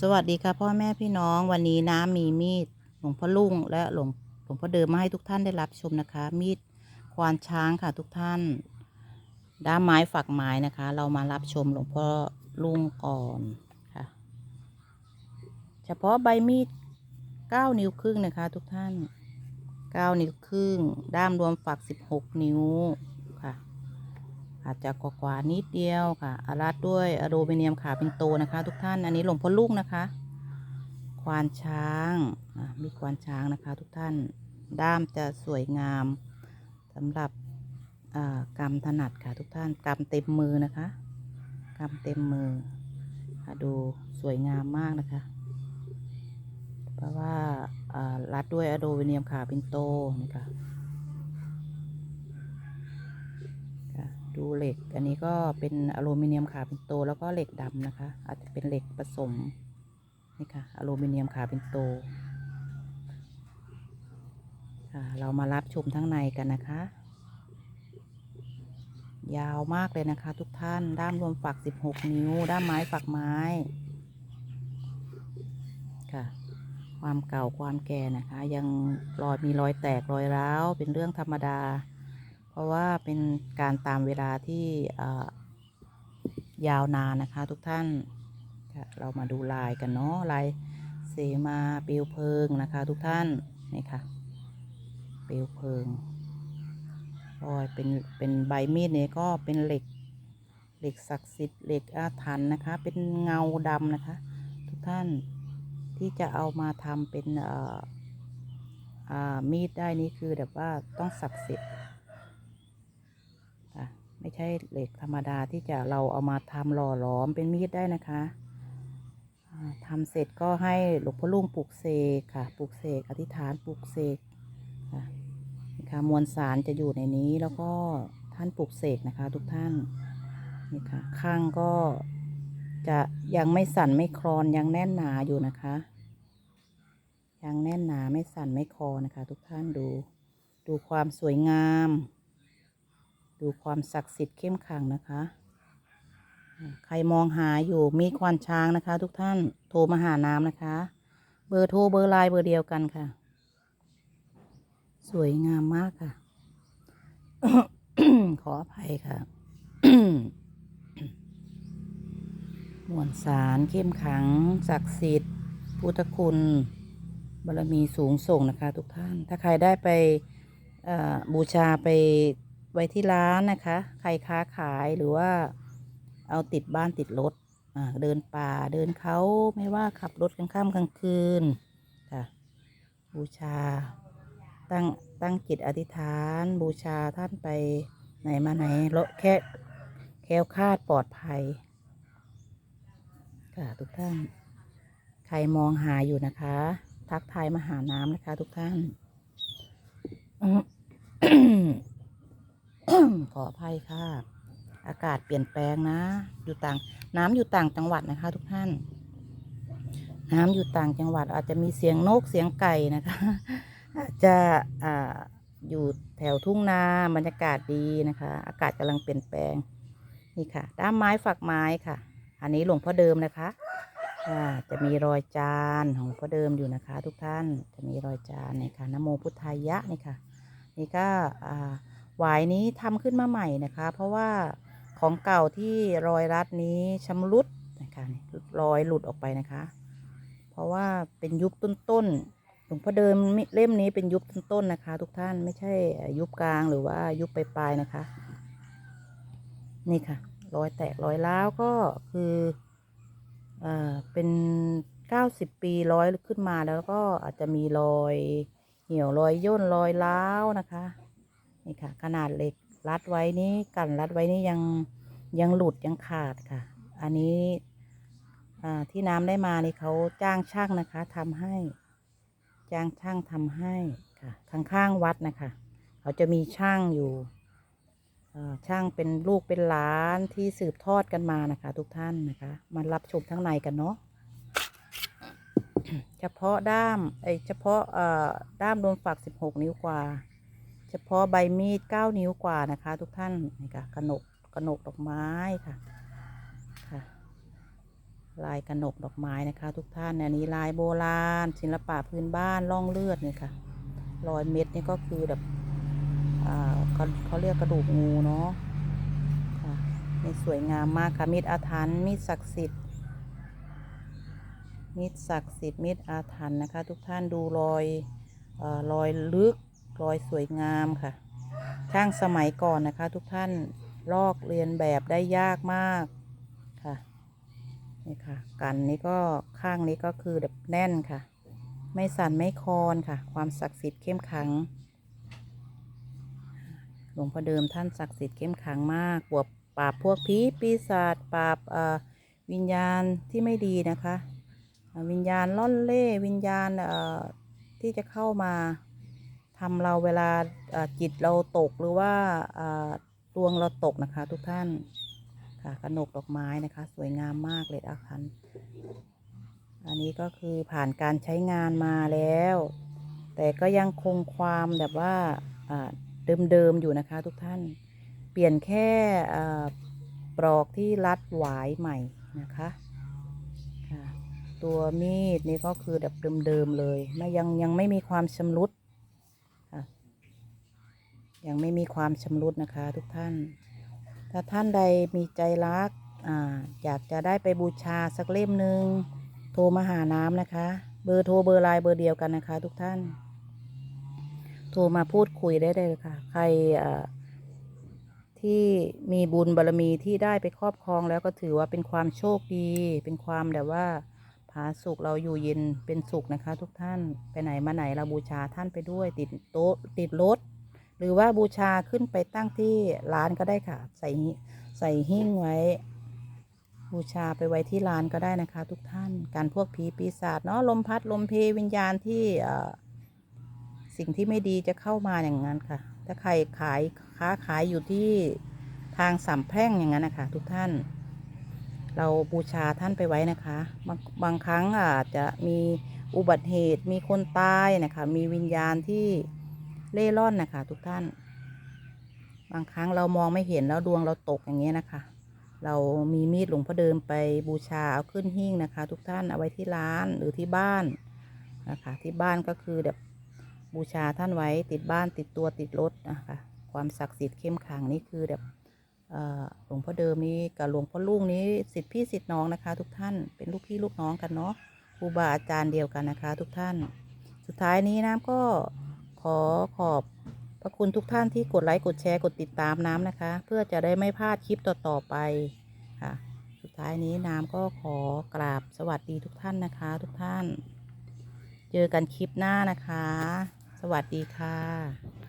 สวัสดีค่ะพ่อแม่พี่น้องวันนี้น้ำมีมีดหลวงพ่อลุงและหลวงหลวงพ่อเดิมมาให้ทุกท่านได้รับชมนะคะ มีดควานช้างค่ะทุกท่าน ด้ามไม้ฝักไม้นะคะ เรามารับชมหลวงพ่อลุงก่อนค่ะ เฉพาะใบมีดเก้านิ้วครึ่งนะคะ ทุกท่านเก้านิ้วครึ่ง ด้ามรวมฝักสิบหกนิ้ว อาจจะกว่าๆนิดเดียวค่ะอารัดด้วยอะโดมิเนียมขาเป็นโตนะคะ ทุกท่านอันนี้หลวงพ่อลูกนะคะ ควานช้างมีควานช้างนะคะ ทุกท่านด้ามจะสวยงามสำหรับอ่ากำถนัดค่ะทุกท่านกำเต็มมือนะคะกำเต็มมือค่ะดูสวยงามมากนะคะ เพราะว่ารัดด้วยอะโดมิเนียมขาเป็นโตนี่ค่ะค่ะ ดูเหล็ก อันนี้ก็เป็นอลูมิเนียมขาเป็นโต แล้วก็เหล็กดำนะคะ อาจจะเป็นเหล็กผสมนี่ค่ะอลูมิเนียมขาเป็นโตค่ะเรามารับชมทั้งในกันนะคะ ยาวมากเลยนะคะ ทุกท่านด้ามรวมฝัก 16 นิ้ว ด้ามไม้ฝักไม้ค่ะ ความเก่าความแก่นะคะ ยังรอยมีรอยแตกรอยร้าวเป็นเรื่องธรรมดา ราะว่าเป็นการตามเวลาที่ยาวนานนะคะทุกท่านเรามาดูลายกันเนาะลายเสมาเปลวเพลิงนะคะทุกท่านนี่ค่ะ เปลวเพลิงรอยเป็นเป็นใบมีดเนี่ยก็เป็นเหล็กเหล็กศักดิ์สิทธิ์เหล็กอาถรรพ์นะคะ เป็นเงาดำนะคะ ทุกท่านที่จะเอามาทำเป็นอ่ามีดได้นี่คือแบบว่าต้องศักดิ์สิทธิ์ ไม่ใช่เหล็กธรรมดาที่จะเราเอามาทำหล่อหลอมเป็นมีดได้นะคะทำเสร็จก็ให้หลวงพ่อลุงปลุกเสกค่ะปลุกเสกอธิษฐานปลุกเสกค่ะนี่ค่ะมวลสารจะอยู่ในนี้แล้วก็ท่านปลุกเสกนะคะ ทุกท่านนี่ค่ะข้างก็จะยังไม่สั่นไม่คลอนยังแน่นหนาอยู่นะคะ ยังแน่นหนาไม่สั่นไม่คลอนนะคะ ทุกท่านดูดูความสวยงาม ดูความศักดิ์สิทธิ์เข้มขังนะคะ ใครมองหาอยู่มีควานช้างนะคะ ทุกท่านโทรมาหาน้ำนะคะ เบอร์โทรเบอร์ไลน์เบอร์เดียวกันค่ะ สวยงามมากค่ะ ขออภัยค่ะมวลสารเข้มขัง ศักดิ์สิทธิ์ พุทธคุณบารมีสูงส่งนะคะ ทุกท่าน ถ้าใครได้ไปบูชาไป ไว้ที่ร้านนะคะ ใครค้าขายหรือว่าเอาติดบ้านติดรถเดินป่าเดินเขาไม่ว่าขับรถกลางค่ำกลางคืนค่ะบูชา ตั้งตั้งจิตอธิษฐาน บูชาท่านไปไหนมาไหนเลแค่แค้วคาดปลอดภัย ค่ะทุกท่าน ใครมองหาอยู่นะคะ ทักทายมาหาน้ำนะคะ ทุกท่าน ขออภัยค่ะ อากาศเปลี่ยนแปลงนะ อยู่ต่าง น้ำอยู่ต่างจังหวัดนะคะ ทุกท่าน น้ำอยู่ต่างจังหวัด อาจจะมีเสียงนกเสียงไก่นะคะอาจจะอ่าอยู่แถวทุ่งนาบรรยากาศดีนะคะ อากาศกำลังเปลี่ยนแปลงนี่ค่ะ ด้ามไม้ฝักไม้ค่ะ อันนี้หลวงพ่อเดิมนะคะอ่าจะมีรอยจานของหลวงพ่อเดิมอยู่นะคะ ทุกท่านจะมีรอยจานนี่ค่ะนโมพุทธายะนี่ค่ะ นี่ก็อ่า หวายนี้ทำขึ้นมาใหม่นะคะ เพราะว่าของเก่าที่รอยรัดนี้ชำรุดนะคะรอยหลุดออกไปนะคะ เพราะว่าเป็นยุคต้นๆหลวงพ่อเดิมเล่มนี้เป็นยุคต้นๆนะคะ ทุกท่านไม่ใช่ยุคกลางหรือว่ายุคปลายๆนะคะ นี่ค่ะรอยแตกรอยร้าวก็คือเอ่อเป็นเก้าสิบปีร้อยขึ้นมาแล้วก็อาจจะมีรอยเหี่ยวรอยย่นรอยร้าวนะคะ นี่ค่ะ ขนาดเหล็กรัดไว้นี้กันรัดไว้นี่ยังยังหลุดยังขาดค่ะ อันนี้ที่น้ำได้มานี่เขาจ้างช่างนะคะทำให้ จ้างช่างทำให้ค่ะข้างๆวัดนะคะ เขาจะมีช่างอยู่ช่างเป็นลูกเป็นหลานที่สืบทอดกันมานะคะ ทุกท่านนะคะมารับชมทั้งในกันเนาะเฉพาะด้ามไอเฉพาะด้ามรวมฝักสิบหกนิ้วกว่า เฉพาะใบมีดเก้านิ้วกว่านะคะ ทุกท่านนี่ค่ะกระหนกกระหนกดอกไม้ค่ะค่ะ ลายกระหนกดอกไม้นะคะ ทุกท่านอันนี้ลายโบราณ ศิลปะพื้นบ้านล่องเลือดนี่ค่ะรอยเม็ดนี่ก็คือแบบอ่าเขาเขาเรียกกระดูกงูเนาะค่ะนี่สวยงามมากค่ะมีดอาถรรพ์มีดศักดิ์สิทธิ์มีดศักดิ์สิทธิ์มีดอาถรรพ์นะคะ ทุกท่านดูรอยเอ่อรอยลึก รอยสวยงามค่ะ ช่างสมัยก่อนนะคะ ทุกท่านลอกเรียนแบบได้ยากมากค่ะนี่ค่ะ กันนี้ก็ข้างนี้ก็คือแบบแน่นค่ะ ไม่สั่นไม่คลอนค่ะ ความศักดิ์สิทธิ์เข้มขังหลวงพ่อเดิมท่านศักดิ์สิทธิ์เข้มขังมากบวกปราบพวกผีปีศาจปราบวิญญาณที่ไม่ดีนะคะ วิญญาณล่อนเล่วิญญาณที่จะเข้ามา ทำเราเวลาจิตเราตกหรือว่าดวงเราตกนะคะ ทุกท่านค่ะกระหนกดอกไม้นะคะ สวยงามมากเลยอาคันอันนี้ก็คือผ่านการใช้งานมาแล้ว แต่ก็ยังคงความแบบว่าเดิมๆอยู่นะคะ ทุกท่านเปลี่ยนแค่ปลอกที่รัดหวายใหม่นะคะตัวมีดนี่ก็คือแบบเดิมๆเลยไม่ยังยังไม่มีความชำรุด ยังไม่มีความชำรุดนะคะทุกท่าน ถ้าท่านใดมีใจรักออยากจะได้ไปบูชาสักเล่มหนึ่งโทรมาหาน้ำนะคะ เบอร์โทรเบอร์ไลน์เบอร์เดียวกันนะคะ ทุกท่าน โทรมาพูดคุยได้เลยค่ะ ใครที่มีบุญบารมีที่ได้ไปครอบครองแล้วก็ถือว่าเป็นความโชคดี เป็นความแบบว่าผาสุขเราอยู่เย็นเป็นสุขนะคะ ทุกท่านไปไหนมาไหนเราบูชาท่านไปด้วย ติดโต๊ะติดรถ หรือว่าบูชาขึ้นไปตั้งที่ร้านก็ได้ค่ะ ใส่ใส่หิ้งไว้ บูชาไปไว้ที่ร้านก็ได้นะคะ ทุกท่านการพวกผีปีศาจเนาะลมพัดลมเพวิญญาณที่สิ่งที่ไม่ดีจะเข้ามาอย่างนั้นค่ะ ถ้าใครขายค้าขายอยู่ที่ทางสามแพร่งอย่างนั้นนะคะ ทุกท่าน เราบูชาท่านไปไว้นะคะบางบางครั้งอาจจะมีอุบัติเหตุมีคนตายนะคะ มีวิญญาณที่ เล่ร่อนนะคะทุกท่าน บางครั้งเรามองไม่เห็นแล้วดวงเราตกอย่างเงี้ยนะคะ เรามีมีดหลวงพ่อเดิมไปบูชาเอาขึ้นหิ้งนะคะ ทุกท่านเอาไว้ที่ร้านหรือที่บ้านนะคะ ที่บ้านก็คือแบบบูชาท่านไว้ติดบ้านติดตัวติดรถนะคะความศักดิ์สิทธิ์เข้มขังนี่คือแบบเออหลวงพ่อเดิมนี้กับหลวงพ่อลุงนี้สิทธิพี่สิทธิน้องนะคะ ทุกท่านเป็นลูกพี่ลูกน้องกันเนาะครูบาอาจารย์เดียวกันนะคะ ทุกท่าน สุดท้ายนี้น้ำก็ อขอบพระคุณทุกท่านที่กดไลค์กดแชร์กดติดตามน้ำนะคะ เพื่อจะได้ไม่พลาดคลิปต่อๆไปค่ะ สุดท้ายนี้น้ำก็ขอกราบสวัสดีทุกท่านนะคะ ทุกท่าน เจอกันคลิปหน้านะคะ สวัสดีค่ะ